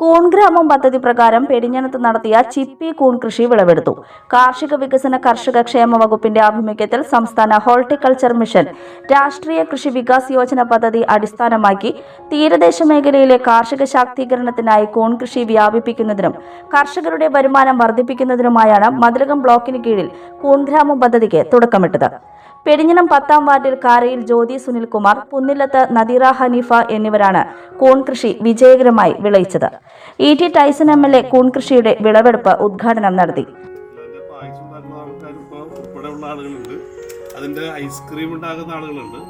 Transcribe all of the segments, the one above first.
കൂൺഗ്രാമം പദ്ധതി പ്രകാരം പെരിഞ്ഞനത്ത് നടത്തിയ ചിപ്പി കൂൺ കൃഷി വിളവെടുത്തു. കാർഷിക വികസന കർഷക ക്ഷേമ വകുപ്പിന്റെ ആഭിമുഖ്യത്തിൽ സംസ്ഥാന ഹോർട്ടിക്കൾച്ചർ മിഷൻ രാഷ്ട്രീയ കൃഷി വികാസ് യോജന പദ്ധതി അടിസ്ഥാനമാക്കി തീരദേശ മേഖലയിലെ കാർഷിക ശാക്തീകരണത്തിനായി കൂൺ കൃഷി വ്യാപിപ്പിക്കുന്നതിനും കർഷകരുടെ വരുമാനം വർദ്ധിപ്പിക്കുന്നതിനുമായാണ് മതിലകം ബ്ലോക്കിന് കീഴിൽ കൂൺഗ്രാമം പദ്ധതിക്ക് തുടക്കമിട്ടത്. പെരിഞ്ഞനം പത്താം വാർഡിൽ കാരയിൽ ജ്യോതി സുനിൽകുമാർ പുന്നില്ലത്ത് നദീറ ഹനീഫ എന്നിവരാണ് കൂൺ കൃഷി വിജയകരമായി വിളയിച്ചത്. E T Taison M L A കൂൺ കൃഷിയുടെ വിളവെടുപ്പ് ഉദ്ഘാടനം നടത്തി. അതിന്റെ ഐസ്ക്രീം ഉണ്ടാക്കുന്ന ആളുകളുണ്ട്.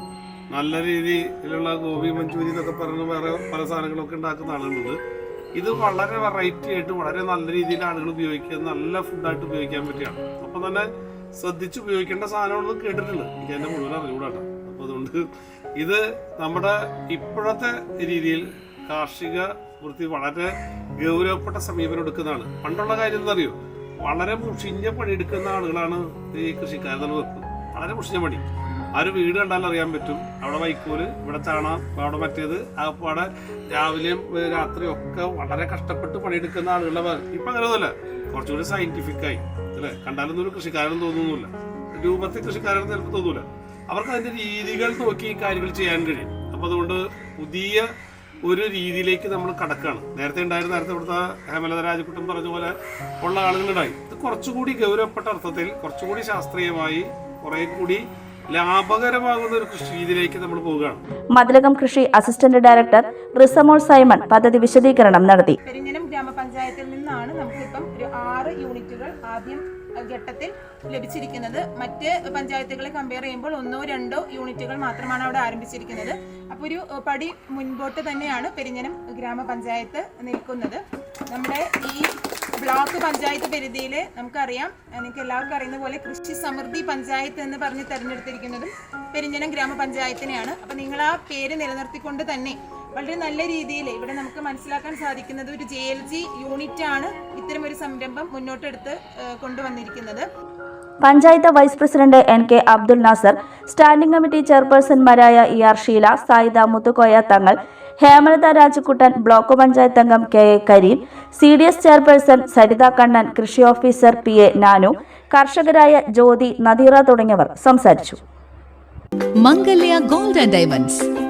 നല്ല രീതിയിലുള്ള ഗോപി മഞ്ചൂരി എന്നൊക്കെ പറഞ്ഞ് വേറെ പല സാധനങ്ങളൊക്കെ ഉണ്ടാക്കുന്ന ആളുകളുണ്ട്. ഇത് വളരെ വെറൈറ്റി ആയിട്ട് വളരെ നല്ല രീതിയിൽ ആളുകൾ ഉപയോഗിക്കുക നല്ല ഫുഡായിട്ട് ഉപയോഗിക്കാൻ പറ്റിയാണ് അപ്പം തന്നെ ശ്രദ്ധിച്ച് ഉപയോഗിക്കേണ്ട സാധനമാണെന്ന് കേട്ടിട്ടുണ്ട്. എനിക്ക് മുഴുവൻ അറിഞ്ഞുകൂടാട്ടോ. അപ്പൊ അതുകൊണ്ട് ഇത് നമ്മുടെ ഇപ്പോഴത്തെ രീതിയിൽ കാർഷിക വൃത്തി വളരെ ഗൗരവപ്പെട്ട സമീപനം എടുക്കുന്നതാണ്. പണ്ടുള്ള കാര്യം എന്താ അറിയോ വളരെ മുഷിഞ്ഞ പണി എടുക്കുന്ന ആളുകളാണ് ഈ കൃഷിക്കാരെന്നാണ് വെപ്പ് വളരെ മുഷിഞ്ഞ പണി. ആ ഒരു വീട് കണ്ടാൽ അറിയാൻ പറ്റും. അവിടെ വൈക്കോൽ ഇവിടെ ചാണാം അവിടെ മറ്റേത് അവിടെ രാവിലെയും രാത്രിയും ഒക്കെ വളരെ കഷ്ടപ്പെട്ട് പണിയെടുക്കുന്ന ആളുകളുടെ ഇപ്പം ഇപ്പൊ അങ്ങനെ ഒന്നുമല്ല കുറച്ചുകൂടി സയന്റിഫിക്കായി അല്ലേ? കണ്ടാലൊന്നും ഒരു കൃഷിക്കാരനും തോന്നുന്നില്ല. രൂപത്തിൽ കൃഷിക്കാരൻ ചിലപ്പോൾ തോന്നൂല. അവർക്ക് അതിന്റെ രീതികൾ നോക്കി ഈ കാര്യങ്ങൾ ചെയ്യാൻ കഴിയും. അപ്പൊ അതുകൊണ്ട് പുതിയ ഒരു രീതിയിലേക്ക് നമ്മൾ കടക്കാണ്. നേരത്തെ ഉണ്ടായിരുന്ന നേരത്തെ ഇവിടുത്തെ ഹേമലത രാജക്കുട്ടൻ പറഞ്ഞ പോലെ ഉള്ള ആളുകളുണ്ടായി. ഇത് കുറച്ചുകൂടി ഗൗരവപ്പെട്ട അർത്ഥത്തിൽ കുറച്ചുകൂടി ശാസ്ത്രീയമായി കുറെ കൂടി ലാഭകരമാകുന്ന ഒരു കൃഷി രീതിയിലേക്ക് നമ്മൾ പോവുകയാണ്. മതിലകം കൃഷി അസിസ്റ്റന്റ് ഡയറക്ടർ റിസമോൾ സൈമൺ പദ്ധതി വിശദീകരണം നടത്തി. പെരിഞ്ഞനം ഗ്രാമപഞ്ചായത്തിൽ നിന്നാണ് നമുക്ക് ആറ് യൂണിറ്റുകൾ ആദ്യം ഘട്ടത്തിൽ ലഭിച്ചിരിക്കുന്നത്. മറ്റ് പഞ്ചായത്തുകളെ കമ്പയർ ചെയ്യുമ്പോൾ ഒന്നോ രണ്ടോ യൂണിറ്റുകൾ മാത്രമാണ് അവിടെ ആരംഭിച്ചിരിക്കുന്നത്. അപ്പോൾ ഒരു പടി മുൻപോട്ട് തന്നെയാണ് പെരിഞ്ഞനം ഗ്രാമപഞ്ചായത്ത് നിൽക്കുന്നത്. നമ്മുടെ ഈ ബ്ലോക്ക് പഞ്ചായത്ത് പരിധിയിൽ നമുക്കറിയാം എനിക്ക് എല്ലാവർക്കും അറിയുന്ന പോലെ കൃഷി സമൃദ്ധി പഞ്ചായത്ത് എന്ന് പറഞ്ഞ് തിരഞ്ഞെടുത്തിരിക്കുന്നതും പെരിഞ്ഞനം ഗ്രാമപഞ്ചായത്തിനെയാണ്. അപ്പം നിങ്ങൾ ആ പേര് നിലനിർത്തിക്കൊണ്ട് തന്നെ വളരെ നല്ല രീതിയിൽ ഇവിടെ നമുക്ക് മനസ്സിലാക്കാൻ സാധിക്കുന്നത് ഒരു ജെ എൽ ജി യൂണിറ്റ് ആണ് ഇത്തരം ഒരു സംരംഭം മുന്നോട്ടെടുത്ത് കൊണ്ടുവന്നിരിക്കുന്നത്. Panchayat vice president N K Abdul Nasar standing committee ചെയർപേഴ്സൺമാരായ E R Sheela Sayida Muthukoya Thangal Hemalatha Rajakuttan block panchayat അംഗം K A Kareem C D S chairperson Saritha Kannan കൃഷി officer P A Nanu കർഷകരായ ജ്യോതി നദീറ തുടങ്ങിയവർ സംസാരിച്ചു. Mangalya gold and diamonds.